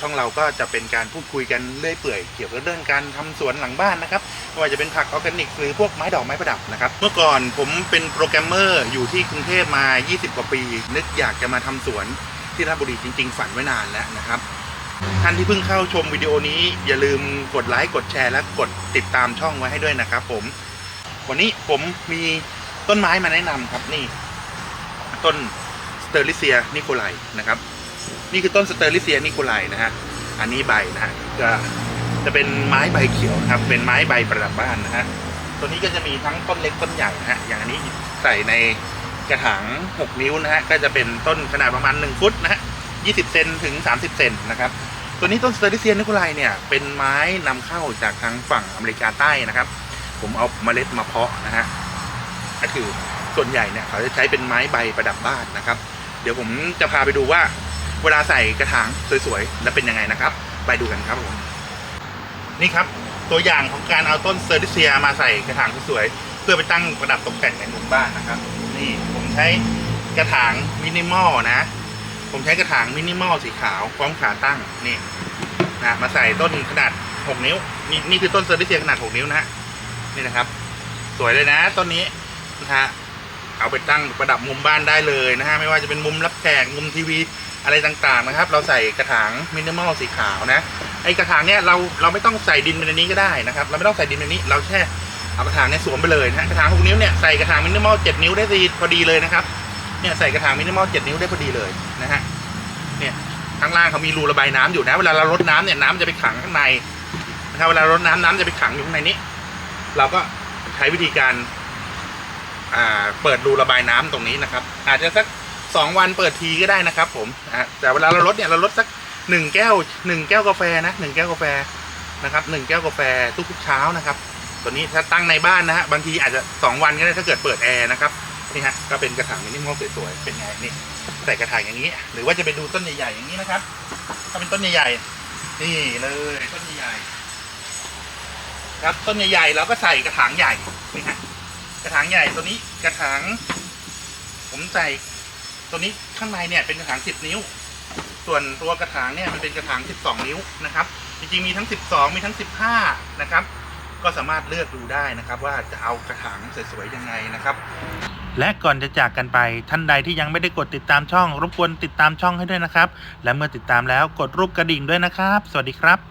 ช่องเราก็จะเป็นการพูดคุยกันเรื่อยเปื่อยเกี่ยวกับเรื่องการทำสวนหลังบ้านนะครับไม่ว่าจะเป็นผักออร์แกนิกหรือพวกไม้ดอกไม้ประดับนะครับ เมื่อก่อนผมเป็นโปรแกรมเมอร์อยู่ที่กรุงเทพมา 20 กว่าปี นึกอยากจะมาทำสวนที่ราชบุรีจริง ๆ ฝันไว้นานแล้วนะครับท่านที่เพิ่งเข้าชมวิดีโอนี้อย่าลืมกดไลค์กดแชร์และกดติดตามช่องไว้ให้ด้วยนะครับ ผม วันนี้ผมมีต้นไม้มาแนะนำครับนี่ ต้นสเตอริเซียนิโคไลนะครับ นี่คือต้นสเตอริเซียนิโคไลนะฮะ อันนี้ใบนะฮะจะจะเป็นไม้ใบเขียวครับ เป็นไม้ใบประดับบ้านนะฮะ ตัวนี้ก็จะมีทั้งต้นเล็กต้นใหญ่นะฮะ อย่างอันนี้ใส่ในกระถาง6 นิ้วนะฮะ ก็จะเป็นต้นขนาดประมาณ 1 ฟุตนะฮะ20 เซนถึง 30 เซนนะครับ ตัวนี้ต้นสเตอริเซียนิโคไลเนี่ย เป็นไม้นำเข้าจากทางฝั่งอเมริกาใต้นะครับ ผมเอาเมล็ดมาเพาะนะฮะ ก็คือส่วนใหญ่เนี่ยเขาจะใช้เป็นไม้ใบประดับบ้านนะครับ เดี๋ยวผมจะพาไปดูว่า เวลาใส่กระถางสวยๆ แล้วเป็นยังไงนะครับ ไปดูกันครับผม นี่ครับตัวอย่างของการเอาต้นเซอร์ดิเซียมาใส่กระถางสวยๆ เพื่อไปตั้งประดับตกแต่งในมุมบ้านนะครับ นี่ผมใช้กระถางมินิมอลนะ ผมใช้กระถางมินิมอลสีขาวพร้อมขาตั้งนี่นะมาใส่ต้นขนาด 6 นิ้ว นี่นี่คือต้นเซอร์ดิเซียขนาด 6 นิ้วนะฮะนี่นะครับ สวยเลยนะต้นนี้นะฮะเอาไปตั้งประดับมุมบ้านได้เลยนะฮะไม่ว่าจะเป็นมุมรับแขกมุมทีวี อะไรต่างๆนะครับ เราใส่กระถางมินิมอลสีขาวนะไอกระถางเนี้ยเราเราไม่ต้องใส่ดินไปในนี้ก็ได้นะครับ เราไม่ต้องใส่ดินในนี้ เราแค่เอากระถางเนี้ยสวมไปเลยนะกระถางหกนิ้วเนี่ยใส่กระถางมินิมอลเจ็ดนิ้วได้ดีพอดีเลยนะครับเนี่ยใส่กระถางมินิมอลเจ็ดนิ้วได้พอดีเลยนะฮะเนี่ยข้างล่างเขามีรูระบายน้ำอยู่นะ เวลาเรารดน้ำเนี่ยน้ำจะไปขังข้างในนะครับเวลารดน้ำน้ำจะไปขังอยู่ข้างในนี้ เราก็ใช้วิธีการอ่าเปิดรูระบายน้ำตรงนี้นะครับ อาจจะสัก สองวันเปิดทีก็ได้นะครับผมอะแต่เวลาเราลดเนี่ยเราลดสักหนึ่งแก้วหนึ่งแก้วกาแฟนะหนึ่งแก้วกาแฟนะครับหนึ่งแก้วกาแฟทุกๆเช้านะครับ ตัวนี้ถ้าตั้งในบ้านนะฮะบางทีอาจจะสองวันก็ได้ถ้าเกิดเปิดแอร์นะครับนี่ฮะก็เป็นกระถางมินิมอลสวยๆเป็นไงนี่ใส่กระถางอย่างนี้ หรือว่าจะไปดูต้นใหญ่ๆอย่างนี้นะครับ ถ้าเป็นต้นใหญ่ๆนี่เลยต้นใหญ่ๆครับต้นใหญ่ๆเราก็ใส่กระถางใหญ่นี่ฮะกระถางใหญ่ตัวนี้กระถาง ผมใส่ ตัวนี้ข้างในเนี่ยเป็นกระถาง 10 นิ้ว ส่วนตัวกระถางเนี่ยมันเป็นกระถาง 12 นิ้วนะครับ จริงๆมีทั้ง 12 มีทั้ง 15 นะครับ ก็สามารถเลือกดูได้นะครับว่าจะเอากระถางสวยๆยังไงนะครับ และก่อนจะจากกันไปท่านใดที่ยังไม่ได้กดติดตามช่อง รบกวนติดตามช่องให้ด้วยนะครับ และเมื่อติดตามแล้วกดรูปกระดิ่งด้วยนะครับ สวัสดีครับ